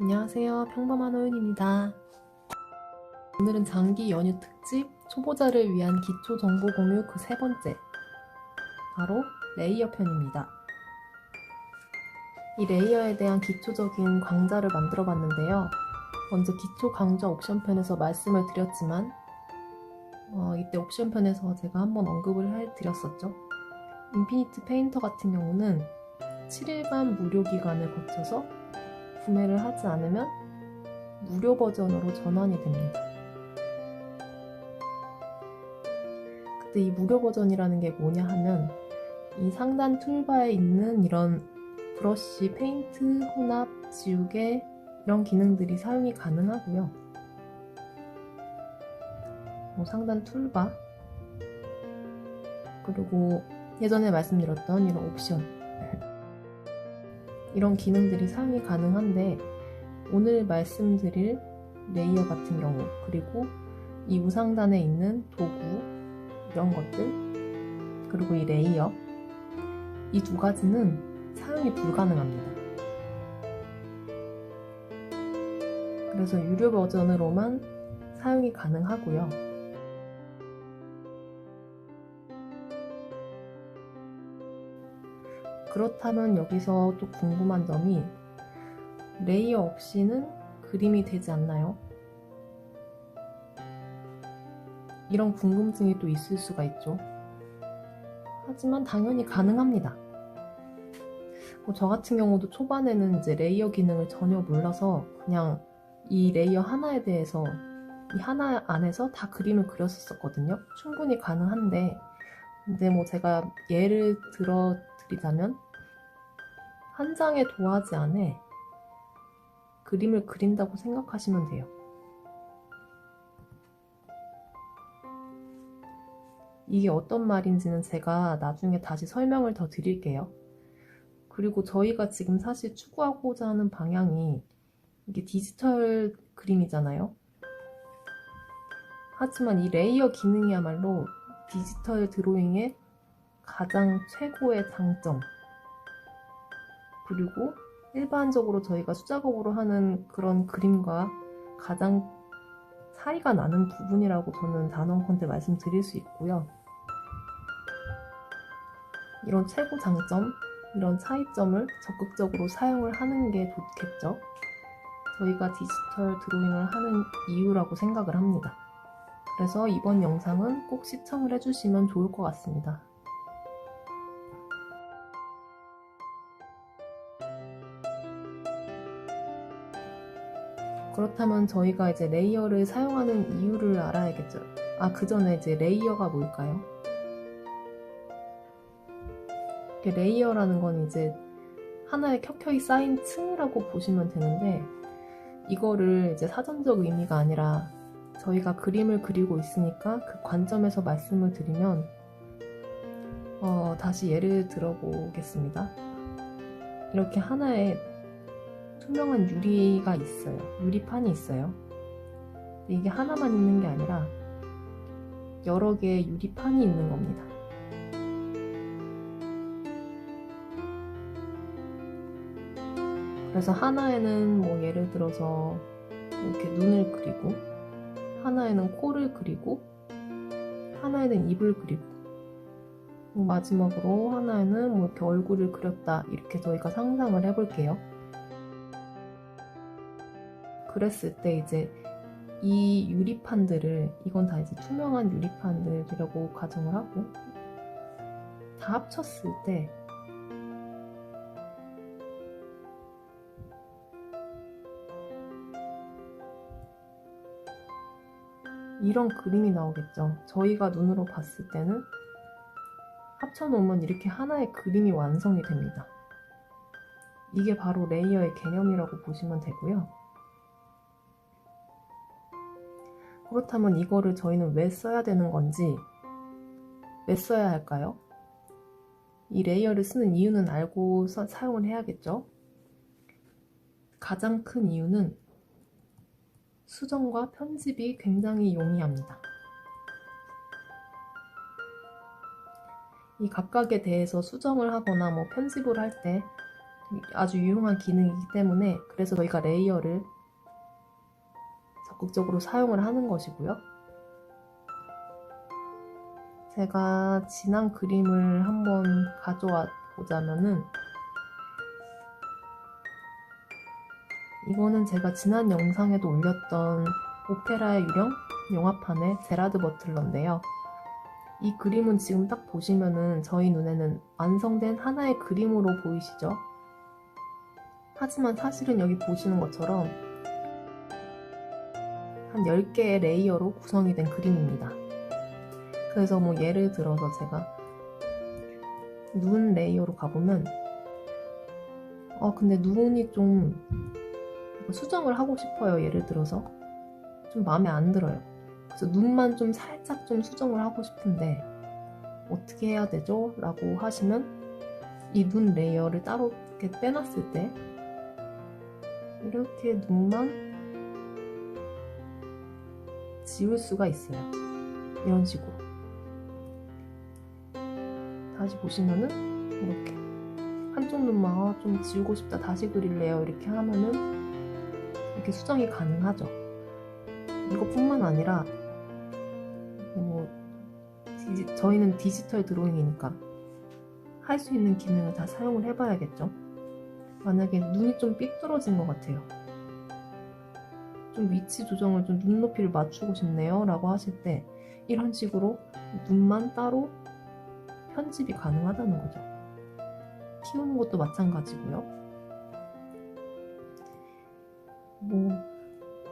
안녕하세요. 평범한 호윤입니다. 오늘은 장기 연휴 특집 초보자를 위한 기초 정보 공유 그 세 번째. 바로 레이어 편입니다. 이 레이어에 대한 기초적인 강좌를 만들어 봤는데요. 먼저 기초 강좌 옵션 편에서 말씀을 드렸지만, 어, 이때 옵션 편에서 제가 한번 언급을 해드렸었죠. 인피니트 페인터 같은 경우는 7일간 무료 기간을 거쳐서 구매를 하지 않으면 무료 버전으로 전환이 됩니다. 그때 이 무료 버전이라는 게 뭐냐 하면 이 상단 툴바에 있는 이런 브러쉬, 페인트, 혼합, 지우개 이런 기능들이 사용이 가능하고요. 뭐 상단 툴바 그리고 예전에 말씀드렸던 이런 옵션 이런 기능들이 사용이 가능한데 오늘 말씀드릴 레이어 같은 경우 그리고 이 우상단에 있는 도구 이런 것들 그리고 이 레이어 이 두 가지는 사용이 불가능합니다. 그래서 유료 버전으로만 사용이 가능하고요. 그렇다면 여기서 또 궁금한 점이 레이어 없이는 그림이 되지 않나요? 이런 궁금증이 또 있을 수가 있죠. 하지만 당연히 가능합니다. 뭐 저 같은 경우도 초반에는 이제 레이어 기능을 전혀 몰라서 그냥 이 레이어 하나에 대해서 이 하나 안에서 다 그림을 그렸었거든요. 충분히 가능한데 근데 뭐 제가 예를 들어 드리자면 한 장의 도화지 안에 그림을 그린다고 생각하시면 돼요. 이게 어떤 말인지는 제가 나중에 다시 설명을 더 드릴게요. 그리고 저희가 지금 사실 추구하고자 하는 방향이 이게 디지털 그림이잖아요. 하지만 이 레이어 기능이야말로 디지털 드로잉의 가장 최고의 장점. 그리고 일반적으로 저희가 수작업으로 하는 그런 그림과 가장 차이가 나는 부분이라고 저는 단원컨대 말씀드릴 수 있고요. 이런 최고 장점, 이런 차이점을 적극적으로 사용을 하는 게 좋겠죠. 저희가 디지털 드로잉을 하는 이유라고 생각을 합니다. 그래서 이번 영상은 꼭 시청을 해주시면 좋을 것 같습니다. 그렇다면 저희가 이제 레이어를 사용하는 이유를 알아야겠죠. 아, 그 전에 이제 레이어가 뭘까요? 레이어라는 건 이제 하나의 켜켜이 쌓인 층이라고 보시면 되는데, 이거를 이제 사전적 의미가 아니라 저희가 그림을 그리고 있으니까 그 관점에서 말씀을 드리면, 어, 다시 예를 들어보겠습니다. 이렇게 하나의 투명한 유리가 있어요. 유리판이 있어요. 이게 하나만 있는 게 아니라 여러 개의 유리판이 있는 겁니다. 그래서 하나에는 뭐 예를 들어서 이렇게 눈을 그리고 하나에는 코를 그리고 하나에는 입을 그리고 뭐 마지막으로 하나에는 뭐 이렇게 얼굴을 그렸다 이렇게 저희가 상상을 해볼게요. 그랬을 때 이제 이 유리판들을 이건 다 이제 투명한 유리판들이라고 가정을 하고 다 합쳤을 때 이런 그림이 나오겠죠. 저희가 눈으로 봤을 때는 합쳐놓으면 이렇게 하나의 그림이 완성이 됩니다. 이게 바로 레이어의 개념이라고 보시면 되고요. 그렇다면 이거를 저희는 왜 써야 되는 건지, 왜 써야 할까요? 이 레이어를 쓰는 이유는 알고 서- 사용을 해야겠죠? 가장 큰 이유는 수정과 편집이 굉장히 용이합니다. 이 각각에 대해서 수정을 하거나 뭐 편집을 할 때 아주 유용한 기능이기 때문에 그래서 저희가 레이어를 적극적으로 사용을 하는 것이고요. 제가 지난 그림을 한번 가져와 보자면은 이거는 제가 지난 영상에도 올렸던 오페라의 유령 영화판의 제라드 버틀러인데요. 이 그림은 지금 딱 보시면은 저희 눈에는 완성된 하나의 그림으로 보이시죠? 하지만 사실은 여기 보시는 것처럼 한 10개의 레이어로 구성이 된 그림입니다. 그래서 뭐 예를 들어서 제가 눈 레이어로 가보면 어 근데 눈이 좀 수정을 하고 싶어요. 예를 들어서 좀 마음에 안 들어요. 그래서 눈만 좀 살짝 좀 수정을 하고 싶은데 어떻게 해야 되죠? 라고 하시면 이 눈 레이어를 따로 이렇게 빼놨을 때 이렇게 눈만 지울 수가 있어요. 이런 식으로. 다시 보시면은 이렇게 한쪽 눈만 아, 좀 지우고 싶다 다시 그릴래요 이렇게 하면은 이렇게 수정이 가능하죠. 이것뿐만 아니라 뭐 디지- 저희는 디지털 드로잉이니까 할 수 있는 기능을 다 사용을 해봐야겠죠. 만약에 눈이 좀 삐뚤어진 것 같아요. 좀 위치 조정을 좀 눈높이를 맞추고 싶네요 라고 하실 때 이런 식으로 눈만 따로 편집이 가능하다는 거죠. 키우는 것도 마찬가지고요. 뭐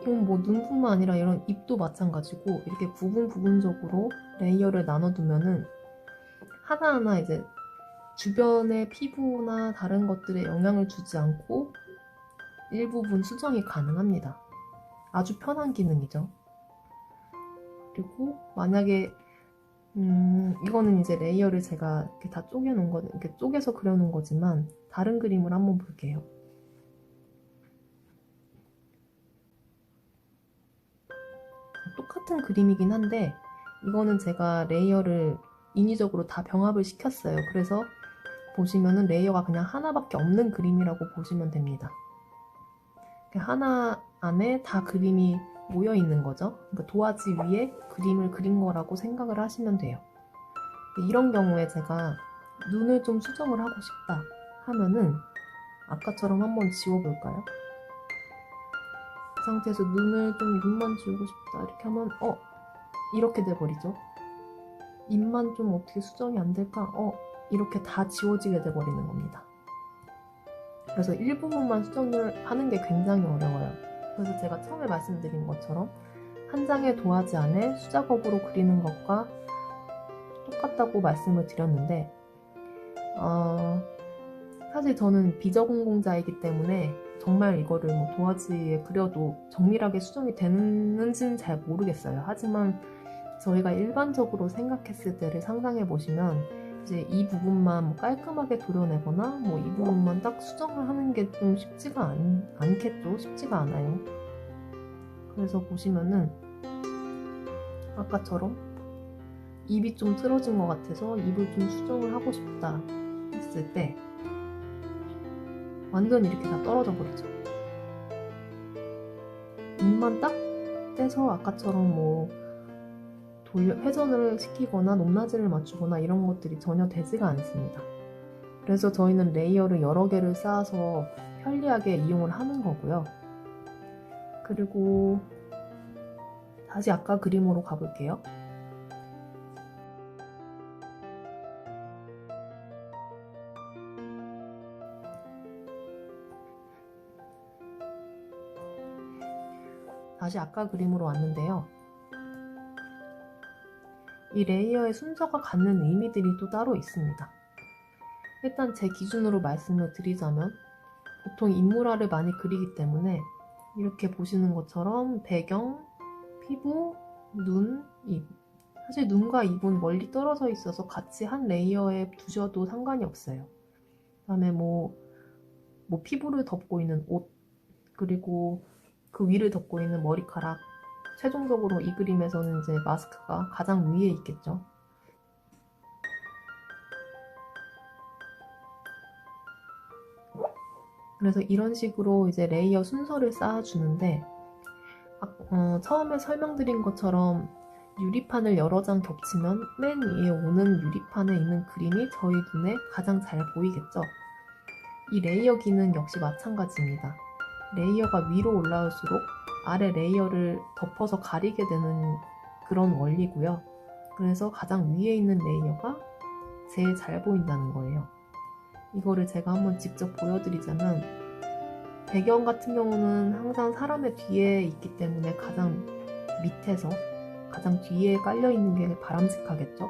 이건 뭐 눈뿐만 아니라 이런 입도 마찬가지고 이렇게 부분 부분적으로 레이어를 나눠두면은 하나하나 이제 주변의 피부나 다른 것들에 영향을 주지 않고 일부분 수정이 가능합니다. 아주 편한 기능이죠. 그리고 만약에 음, 이거는 이제 레이어를 제가 이렇게 다 쪼개놓은 거, 이렇게 쪼개서 그려놓은 거지만 다른 그림을 한번 볼게요. 똑같은 그림이긴 한데 이거는 제가 레이어를 인위적으로 다 병합을 시켰어요. 그래서 보시면은 레이어가 그냥 하나밖에 없는 그림이라고 보시면 됩니다. 하나 안에 다 그림이 모여 있는 거죠. 그러니까 도화지 위에 그림을 그린 거라고 생각을 하시면 돼요. 이런 경우에 제가 눈을 좀 수정을 하고 싶다 하면은 아까처럼 한번 지워볼까요? 그 상태에서 눈을 좀 눈만 지우고 싶다 이렇게 하면 어 이렇게 돼버리죠. 입만 좀 어떻게 수정이 안 될까? 어 이렇게 다 지워지게 돼버리는 겁니다. 그래서 일부분만 수정을 하는 게 굉장히 어려워요. 그래서 제가 처음에 말씀드린 것처럼 한 장의 도화지 안에 수작업으로 그리는 것과 똑같다고 말씀을 드렸는데 어, 사실 저는 비저공공자이기 때문에 정말 이거를 뭐 도화지에 그려도 정밀하게 수정이 되는지는 잘 모르겠어요. 하지만 저희가 일반적으로 생각했을 때를 상상해 보시면 이제 이 부분만 뭐 깔끔하게 도려내거나 뭐 이 부분만 딱 수정을 하는 게 좀 쉽지가 않, 않겠죠. 쉽지가 않아요. 그래서 보시면은 아까처럼 입이 좀 틀어진 것 같아서 입을 좀 수정을 하고 싶다 했을 때 완전 이렇게 다 떨어져 버리죠. 입만 딱 떼서 아까처럼 뭐 돌려 회전을 시키거나 높낮이를 맞추거나 이런 것들이 전혀 되지가 않습니다. 그래서 저희는 레이어를 여러 개를 쌓아서 편리하게 이용을 하는 거고요. 그리고 다시 아까 그림으로 가볼게요. 다시 아까 그림으로 왔는데요. 이 레이어의 순서가 갖는 의미들이 또 따로 있습니다. 일단 제 기준으로 말씀을 드리자면 보통 인물화를 많이 그리기 때문에 이렇게 보시는 것처럼 배경, 피부, 눈, 입 사실 눈과 입은 멀리 떨어져 있어서 같이 한 레이어에 두셔도 상관이 없어요. 그 다음에 뭐, 뭐 피부를 덮고 있는 옷 그리고 그 위를 덮고 있는 머리카락 최종적으로 이 그림에서는 이제 마스크가 가장 위에 있겠죠. 그래서 이런 식으로 이제 레이어 순서를 쌓아주는데 아, 어, 처음에 설명드린 것처럼 유리판을 여러 장 겹치면 맨 위에 오는 유리판에 있는 그림이 저희 눈에 가장 잘 보이겠죠. 이 레이어 기능 역시 마찬가지입니다. 레이어가 위로 올라올수록 아래 레이어를 덮어서 가리게 되는 그런 원리고요. 그래서 가장 위에 있는 레이어가 제일 잘 보인다는 거예요. 이거를 제가 한번 직접 보여드리자면 배경 같은 경우는 항상 사람의 뒤에 있기 때문에 가장 밑에서 가장 뒤에 깔려 있는 게 바람직하겠죠.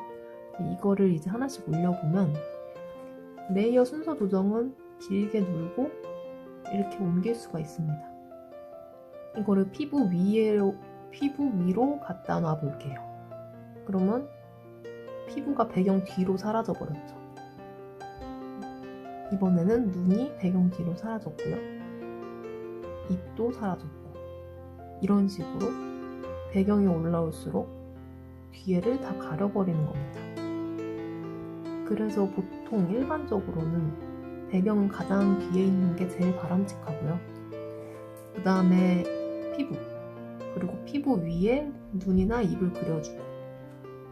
이거를 이제 하나씩 올려보면 레이어 순서 조정은 길게 누르고 이렇게 옮길 수가 있습니다. 이거를 피부 위로 피부 위로 갖다 놔 볼게요. 그러면 피부가 배경 뒤로 사라져 버렸죠. 이번에는 눈이 배경 뒤로 사라졌고요. 입도 사라졌고 이런 식으로 배경이 올라올수록 뒤에를 다 가려버리는 겁니다. 그래서 보통 일반적으로는 배경은 가장 뒤에 있는 게 제일 바람직하고요. 그 다음에 피부, 그리고 피부 위에 눈이나 입을 그려주고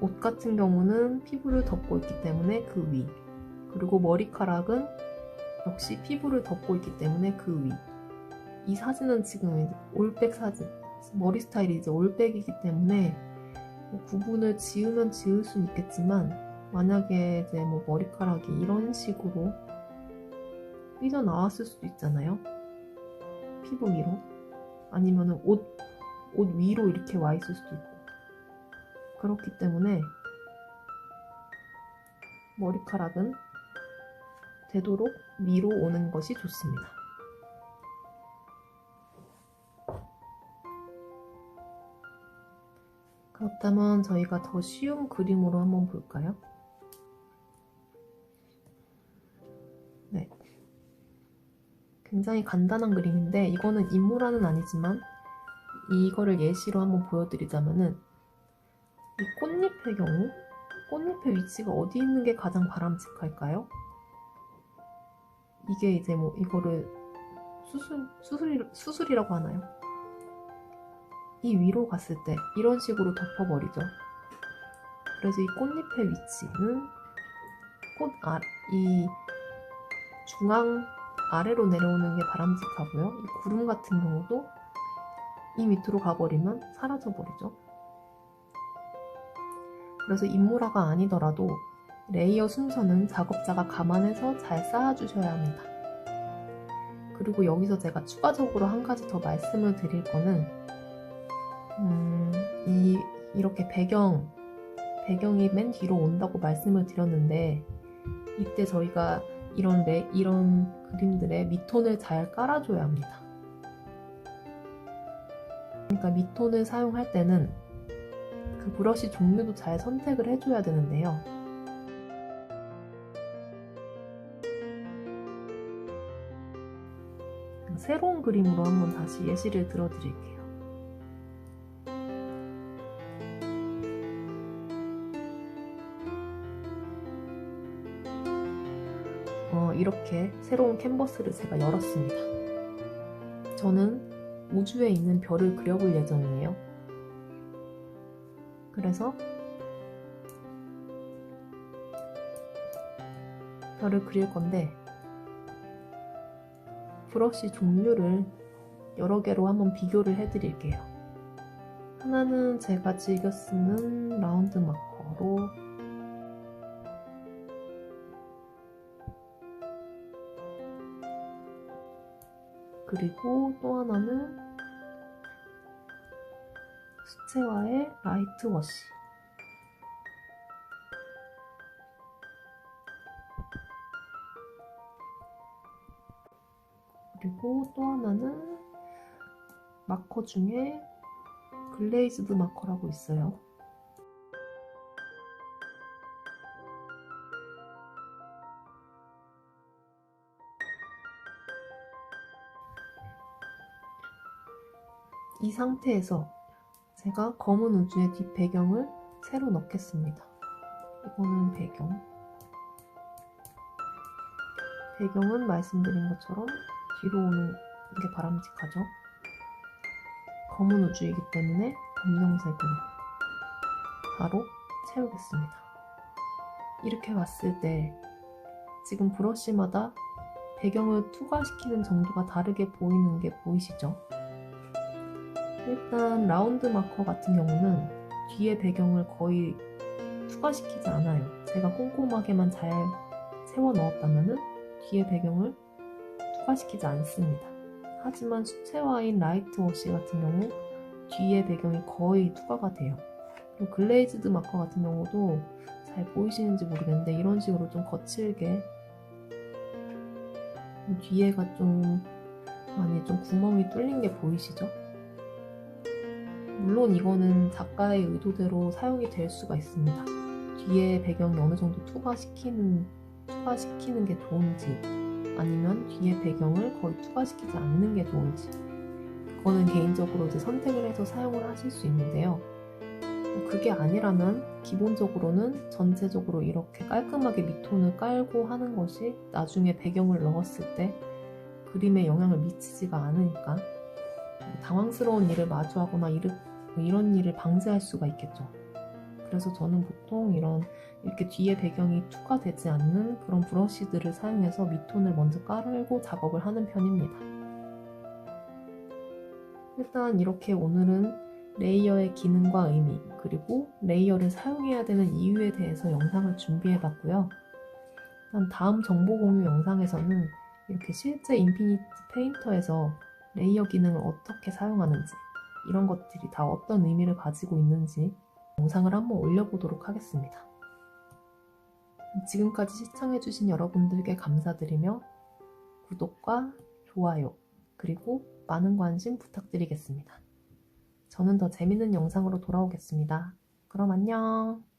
옷 같은 경우는 피부를 덮고 있기 때문에 그 위, 그리고 머리카락은 역시 피부를 덮고 있기 때문에 그 위. 이 사진은 지금 올백 사진, 머리 스타일이 이제 올백이기 때문에 뭐 구분을 지으면 지을 수는 있겠지만 만약에 이제 뭐 머리카락이 이런 식으로 삐져 나왔을 수도 있잖아요. 피부 위로 아니면은 옷, 옷 위로 이렇게 와 있을 수도 있고 그렇기 때문에 머리카락은 되도록 위로 오는 것이 좋습니다. 그렇다면 저희가 더 쉬운 그림으로 한번 볼까요? 굉장히 간단한 그림인데 이거는 인물화는 아니지만 이거를 예시로 한번 보여드리자면은 이 꽃잎의 경우 꽃잎의 위치가 어디 있는 게 가장 바람직할까요? 이게 이제 뭐 이거를 수술 수술 수술이라고 하나요? 이 위로 갔을 때 이런 식으로 덮어버리죠. 그래서 이 꽃잎의 위치는 꽃 아, 이 중앙 아래로 내려오는 게 바람직하고요. 이 구름 같은 경우도 이 밑으로 가버리면 사라져버리죠. 그래서 인물화가 아니더라도 레이어 순서는 작업자가 감안해서 잘 쌓아주셔야 합니다. 그리고 여기서 제가 추가적으로 한 가지 더 말씀을 드릴 거는 음, 이 이렇게 배경 배경이 맨 뒤로 온다고 말씀을 드렸는데 이때 저희가 이런 레, 이런 그림들의 밑톤을 잘 깔아줘야 합니다. 그러니까 밑톤을 사용할 때는 그 브러쉬 종류도 잘 선택을 해줘야 되는데요. 새로운 그림으로 한번 다시 예시를 들어드릴게요. 이렇게 새로운 캔버스를 제가 열었습니다. 저는 우주에 있는 별을 그려볼 예정이에요. 그래서 별을 그릴 건데 브러쉬 종류를 여러 개로 한번 비교를 해드릴게요. 하나는 제가 즐겨 쓰는 라운드 마커로 그리고 또 하나는 수채화의 라이트 워시 그리고 또 하나는 마커 중에 글레이즈드 마커라고 있어요. 이 상태에서 제가 검은 우주의 뒷 배경을 새로 넣겠습니다. 이거는 배경. 배경은 말씀드린 것처럼 뒤로 오는 게 바람직하죠. 검은 우주이기 때문에 검정색으로 바로 채우겠습니다. 이렇게 봤을 때 지금 브러쉬마다 배경을 투과시키는 정도가 다르게 보이는 게 보이시죠? 일단 라운드 마커 같은 경우는 뒤에 배경을 거의 투과시키지 않아요. 제가 꼼꼼하게만 잘 세워 넣었다면 뒤에 배경을 투과시키지 않습니다. 하지만 수채화인 라이트 워시 같은 경우 뒤에 배경이 거의 투과가 돼요. 그리고 글레이즈드 마커 같은 경우도 잘 보이시는지 모르겠는데 이런 식으로 좀 거칠게 뒤에가 좀 많이 좀 구멍이 뚫린 게 보이시죠? 물론 이거는 작가의 의도대로 사용이 될 수가 있습니다. 뒤에 배경이 어느 정도 투과시키는 투과시키는 게 좋은지 아니면 뒤에 배경을 거의 투과시키지 않는 게 좋은지 그거는 개인적으로 이제 선택을 해서 사용을 하실 수 있는데요. 뭐 그게 아니라면 기본적으로는 전체적으로 이렇게 깔끔하게 밑톤을 깔고 하는 것이 나중에 배경을 넣었을 때 그림에 영향을 미치지가 않으니까 당황스러운 일을 마주하거나 이르, 이런 일을 방지할 수가 있겠죠. 그래서 저는 보통 이런 이렇게 뒤에 배경이 투과되지 않는 그런 브러쉬들을 사용해서 밑톤을 먼저 깔고 작업을 하는 편입니다. 일단 이렇게 오늘은 레이어의 기능과 의미, 그리고 레이어를 사용해야 되는 이유에 대해서 영상을 준비해 봤고요. 일단 다음 정보 공유 영상에서는 이렇게 실제 인피니트 페인터에서 레이어 기능을 어떻게 사용하는지, 이런 것들이 다 어떤 의미를 가지고 있는지 영상을 한번 올려보도록 하겠습니다. 지금까지 시청해주신 여러분들께 감사드리며 구독과 좋아요, 그리고 많은 관심 부탁드리겠습니다. 저는 더 재밌는 영상으로 돌아오겠습니다. 그럼 안녕!